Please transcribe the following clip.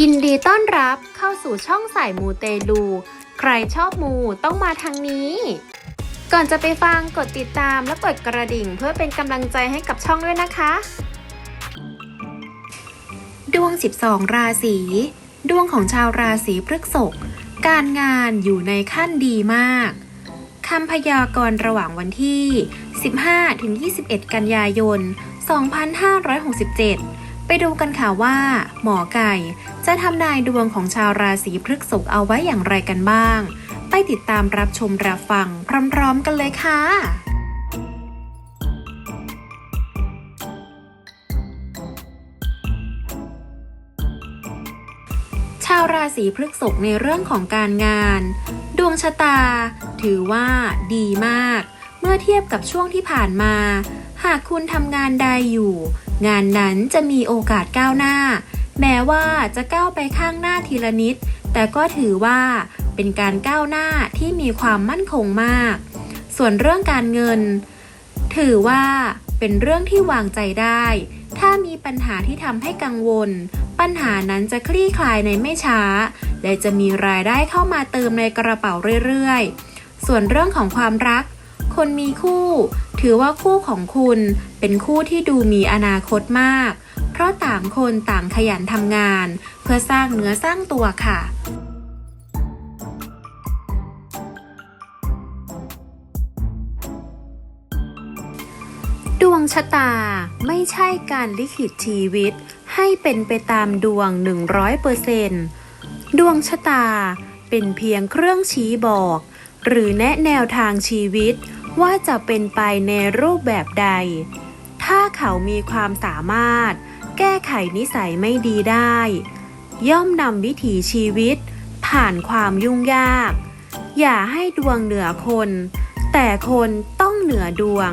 ยินดีต้อนรับเข้าสู่ช่องสายมูเตลู ใครชอบมูต้องมาทางนี้ ก่อนจะไปฟังกดติดตามและกดกระดิ่งเพื่อเป็นกำลังใจให้กับช่องด้วยนะคะ ดวง 12 ราศี ดวงของชาวราศีพฤษภการงานอยู่ในขั้นดีมาก คำพยากรณ์ระหว่างวันที่ 15-21 กันยายน 2567 ไปดูกันค่ะว่า หมอไก่ จะทำนายดวงของชาวราศีพฤษภเอาไว้อย่างไรกันบ้าง ไปติดตามรับชมรับฟังพร้อมๆกันเลยค่ะชาวราศีพฤษภในเรื่องของการงาน ดวงชะตา ถือว่าดีมาก เมื่อเทียบกับช่วงที่ผ่านมา หากคุณทำงานใดอยู่ งานนั้นจะมีโอกาสก้าวหน้า แม้ว่าจะก้าวไปข้างหน้าทีละนิด แต่ก็ถือว่าเป็นการก้าวหน้าที่มีความมั่นคงมาก ส่วนเรื่องการเงิน ถือว่า เป็นเรื่องที่วางใจได้ ถ้ามีปัญหาที่ทำให้กังวล ปัญหานั้นจะคลี่คลายในไม่ช้า และจะมีรายได้เข้ามาเติมในกระเป๋าเรื่อยๆ ส่วนเรื่องของความรัก คนมีคู่ ถือว่าคู่ของคุณเป็นคู่ที่ดูมีอนาคตมาก เพราะต่างคนต่างขยันทำงาน เพื่อสร้างเนื้อสร้างตัวค่ะ งชะตาไม่ใช่การลิขิตชีวิต ให้เป็นไปตามดวง 100%ดวงชะตาเป็นเพียงเครื่องชี้บอก หรือแนะแนวทางชีวิตว่าจะเป็นไปในรูปแบบใด ถ้าเขามีความสามารถ แก้ไขนิสัยไม่ดีได้ ย่อมนำวิถีชีวิต ผ่านความยุ่งยาก อย่าให้ดวงเหนือคน แต่คนต้องเหนือดวง